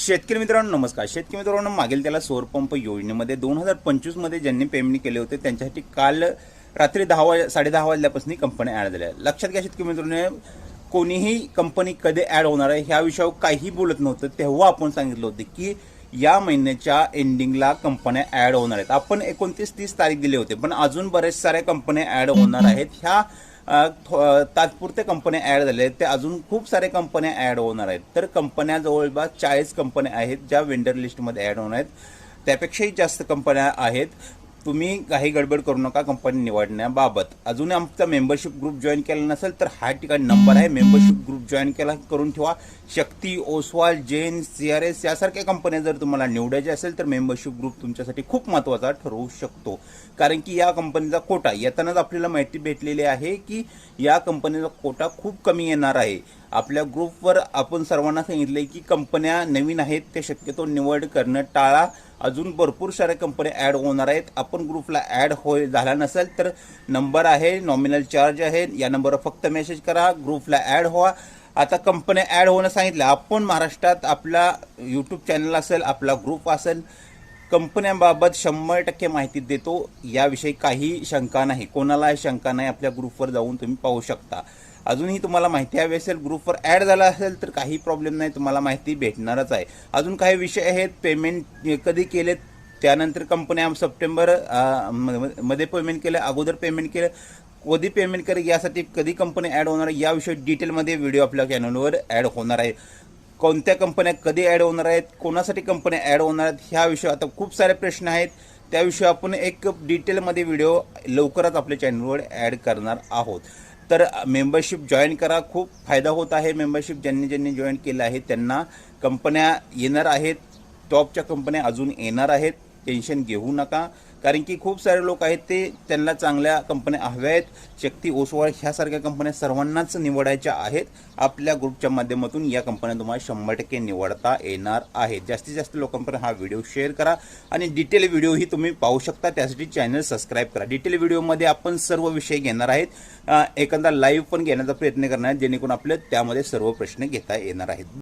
शेतकरी मित्रांनो नमस्कार. शेतकरी मित्रांनो मागील त्याला सौर पंप योजनेमध्ये दोन हजार पंचवीसमध्ये ज्यांनी पेमेंट केले होते त्यांच्यासाठी काल रात्री दहा वाज साडे दहा वाजल्यापासून कंपनी ॲड झाल्या. लक्षात घ्या शेतकरी मित्रांनो कोणीही कंपनी कधी ॲड होणार आहे ह्या विषयावर काही बोलत नव्हतं तेव्हा आपण सांगितलं होतं की या महिन्याच्या एंडिंगला कंपन्या ॲड होणार आहेत. आपण एकोणतीस तीस तारीख दिले होते पण अजून बरेच साऱ्या कंपन्या ॲड होणार आहेत. ह्या तात्पुरते थो- तात्पुरत्या कंपन्या ॲड झाल्या आहेत. त्या अजून खूप साऱ्या कंपन्या ॲड होणार आहेत. तर कंपन्या जवळपास चाळीस कंपन्या आहेत ज्या वेंडर लिस्टमध्ये ॲड होणार आहेत. त्यापेक्षाही जास्त कंपन्या आहेत. तुम्ही काही गडबड करू नका कंपनी निवडण्याबाबत. अजून आमचा मेंबरशिप ग्रुप जॉईन केला नसेल तर हा ठिकाणी नंबर आहे. मेंबरशिप ग्रुप जॉईन केला करून ठेवा. Shakti Oswal Jain C R S यासारख्या कंपन्या जर तुम्हाला निवडायच्या असेल तर मेंबरशिप ग्रुप तुमच्यासाठी खूप महत्त्वाचा ठरवू शकतो. कारण की या कंपनीचा कोटा येतानाच आपल्याला माहिती भेटलेली आहे की या कंपनीचा कोटा खूप कमी येणार आहे. आपल्या ग्रुपवर आपण सर्वांना सांगितले की कंपन्या नवीन आहेत ते शक्यतो निवड करणं टाळा. अजून भरपूर साऱ्या कंपन्या ॲड होणार आहेत. आपण ग्रुपला ॲड होय झाला नसेल तर नंबर आहे नॉमिनल चार्ज आहे. या नंबरवर फक्त मेसेज करा ग्रुपला ॲड व्हा. आता कंपन्या ॲड होणं सांगितलं. आपण महाराष्ट्रात आपला यूट्यूब चॅनल असेल आपला ग्रुप असेल कंपन्यांबाबत शंभर टक्के माहिती देतो याविषयी काही शंका नाही. कोणाला शंका नाही आपल्या ग्रुपवर जाऊन तुम्ही पाहू शकता. अजूनही तुम्हाला माहिती हवी असेल ग्रुपवर ॲड झाला असेल तर काही प्रॉब्लेम नाही तुम्हाला माहिती भेटणारच आहे. अजून काही विषय आहेत पेमेंट कधी केलेत त्यानंतर कंपन्या सप्टेंबरमध्ये पेमेंट केलं अगोदर पेमेंट केलं कधी पेमेंट करेल यासाठी कधी कंपनी ॲड होणार याविषयी डिटेलमध्ये व्हिडिओ आपल्या चॅनलवर ॲड होणार आहे. कोणत्या कंपन्या कधी ॲड होणार आहेत कोणासाठी कंपन्या ॲड होणार आहेत ह्या विषयी आता खूप सारे प्रश्न आहेत. त्याविषयी आपण एक डिटेलमध्ये व्हिडिओ लवकरच आपल्या चॅनलवर ॲड करणार आहोत. तर मेंबरशिप जॉईन करा खूप फायदा होत आहे मेंबरशिप ज्यांनी ज्यांनी जॉईन केलं आहे त्यांना कंपन्या येणार आहेत टॉपच्या कंपन्या अजून येणार आहेत. टेन्शन घेऊ नका. कारण की खूप सारे लोक आहेत ते त्यांना चांगल्या कंपन्या हव्या आहेत. शक्ती ओसवाळ ह्यासारख्या कंपन्या सर्वांनाच निवडायच्या आहेत. आपल्या ग्रुपच्या माध्यमातून या कंपन्या तुम्हाला शंभर टक्के निवडता येणार आहेत. जास्तीत जास्त लोकांपर्यंत हा व्हिडिओ शेअर करा आणि डिटेल व्हिडिओही तुम्ही पाहू शकता. त्यासाठी चॅनल सबस्क्राईब करा. डिटेल व्हिडिओमध्ये आपण सर्व विषय घेणार आहेत. अं, एखादा लाईव्ह पण घेण्याचा प्रयत्न करणार आहेत जेणेकरून आपले त्यामध्ये सर्व प्रश्न घेता येणार आहेत.